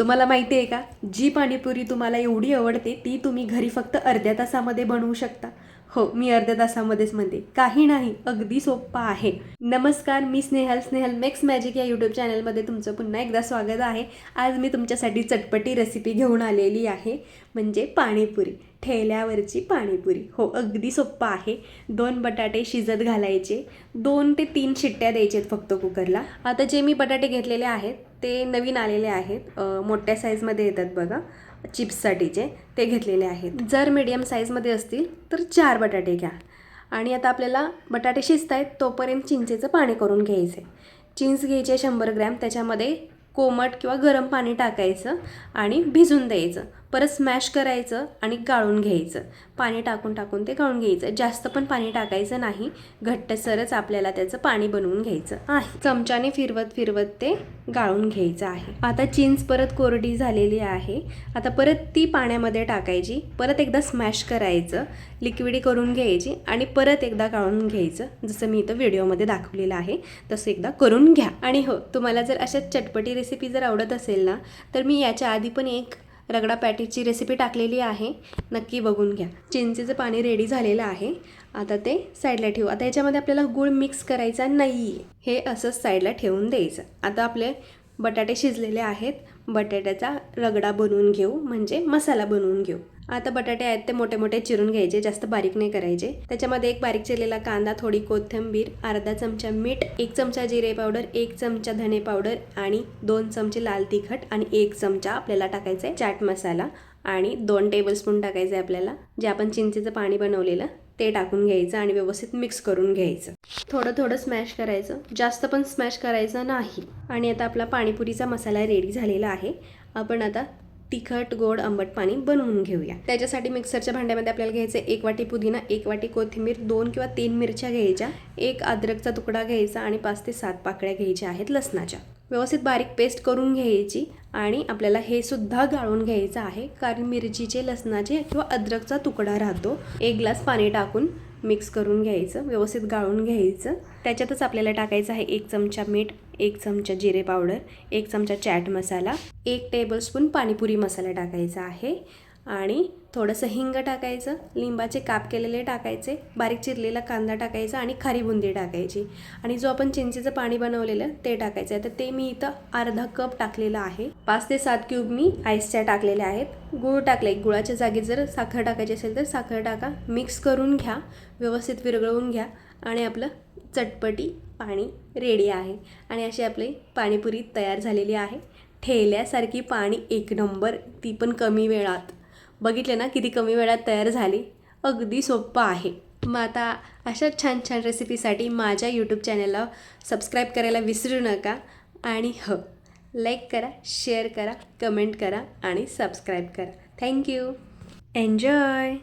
तुम्हाला माहिती आहे का? जी पाणीपुरी तुम्हाला एवढी आवडते ती तुम्ही घरी फक्त अर्ध्या तासामध्ये बनवू शकता. हो मी अर्ध्या तासामध्येच म्हणते. काही नाही अगदी सोप्पा आहे. नमस्कार मी स्नेहल. स्नेहल मेक्स मॅजिक या यूट्यूब चॅनलमध्ये तुमचं पुन्हा एकदा स्वागत आहे. आज मी तुमच्यासाठी चटपटी रेसिपी घेऊन आलेली आहे म्हणजे पाणीपुरी. ठेल्यावरची पाणीपुरी. हो अगदी सोप्पा आहे. दोन बटाटे शिजत घालायचे. दोन ते तीन शिट्ट्या द्यायच्यात फक्त कुकरला. आता जे मी बटाटे घेतलेले आहेत ते नवीन आलेले आहेत. मोठ्या साईजमध्ये येतात बघा. चिप्ससाठीचे ते घेतलेले आहेत. जर मीडियम साईजमध्ये असतील तर चार बटाटे घ्या. आणि आता आपल्याला बटाटे शिजत आहेत तोपर्यंत चिंचेचं पाणी करून घ्यायचं चिंच घ्यायचे शंभर ग्रॅम त्याच्यामध्ये कोमट किंवा गरम पाणी टाकायचं आणि भिजून द्यायचं. परत स्मॅश करायचं आणि गाळून घ्यायचं. पाणी टाकून टाकून ते गाळून घ्यायचं. जास्त पण पाणी टाकायचं नाही. घट्टसरच आपल्याला त्याचं पाणी बनवून घ्यायचं आहे. चमच्याने फिरवत फिरवत ते गाळून घ्यायचं आहे. आता चिंच परत कोरडी झालेली आहे. आता परत ती पाण्यामध्ये टाकायची. परत एकदा स्मॅश करायचं. लिक्विडी करून घ्यायची आणि परत एकदा गाळून घ्यायचं. जसं मी इथं व्हिडिओमध्ये दाखवलेलं आहे तसं एकदा करून घ्या. आणि हो तुम्हाला जर अशा चटपटी रेसिपी जर आवडत असेल ना तर मी याच्या आधी पण एक रगडा पॅटीची रेसिपी टाकलेली आहे. नक्की बघून घ्या. चिंचेचं पाणी रेडी झालेलं आहे. आता ते साईडला ठेवू. आता याच्यामध्ये आपल्याला गूळ मिक्स करायचा नाही आहे हे असंच साईडला ठेवून द्यायचं. आता आपले बटाटे शिजलेले आहेत. बटाट्याचा रगडा बनवून घेऊ म्हणजे मसाला बनवून घेऊ. आता बटाटे आहेत ते मोठे मोठे चिरून घ्यायचे जास्त बारीक नाही करायचे. त्याच्यामध्ये एक बारीक चिरलेला कांदा थोडी कोथिंबीर अर्धा चमचा मीठ एक चमचा जिरे पावडर एक चमचा धने पावडर आणि दोन चमचे लाल तिखट आणि एक चमचा आपल्याला टाकायचा आहे चाट मसाला आणि दोन टेबलस्पून टाकायचं आहे आपल्याला. जे आपण चिंचेचं पाणी बनवलेलं ते टाकून घ्यायचं आणि व्यवस्थित मिक्स करून घ्यायचं. थोडं थोडं स्मॅश करायचं. जास्त पण स्मॅश करायचं नाही. आणि आता आपला पाणीपुरीचा मसाला रेडी झालेला आहे. आपण आता तिखट गोड आंबट पाणी बनवून घेऊया. त्याच्यासाठी मिक्सरच्या भांड्यामध्ये आपल्याला घ्यायचं एक वाटी पुदिना एक वाटी कोथिंबीर दोन किंवा तीन मिरच्या घ्यायच्या एक अद्रकचा तुकडा घ्यायचा आणि पाच ते सात पाकळ्या घ्यायच्या आहेत लसणाच्या. व्यवस्थित बारीक पेस्ट करून घ्यायची आणि आपल्याला हे सुद्धा गाळून घ्यायचं आहे कारण मिरचीचे लसणाचे किंवा अद्रकचा तुकडा राहतो. एक ग्लास पाणी टाकून मिक्स करून घ्यायचं व्यवस्थित गाळून घ्यायचं. त्याच्यातच आपल्याला टाकायचं आहे एक चमचा मीठ. एक चमचा जिरे पावडर एक चमचा चॅट मसाला एक टेबलस्पून पाणीपुरी मसाला टाकायचा आहे. आणि थोडंसं हिंग टाकायचं लिंबाचे काप केलेले टाकायचे बारीक चिरलेला कांदा टाकायचा आणि खारी बुंदी टाकायची. आणि जो आपण चिंचेचं पाणी बनवलेलं ते टाकायचं आहे. तर ते मी इथं अर्धा कप टाकलेलं आहे. पाच ते सात क्यूब मी आईसच्या टाकलेल्या आहेत. गूळ टाकले गुळाच्या जागी जर साखर टाकायची असेल तर साखर टाका. मिक्स करून घ्या. व्यवस्थित विरघळवून घ्या. आणि आपलं चटपटी पाणी रेडी आहे. आणि अशी आपली पाणीपुरी तयार झालेली आहे. ठेल्यासारखी पाणी एक नंबर ती पण कमी वेळात. बघितले ना किती कमी वेळात तयार झाली? अगदी सोप्पं आहे. मग आता अशा छान छान रेसिपीसाठी माझ्या यूट्यूब चॅनलला सबस्क्राईब करायला विसरू नका. आणि ह लाईक करा शेअर करा कमेंट करा आणि सबस्क्राईब करा. Thank you enjoy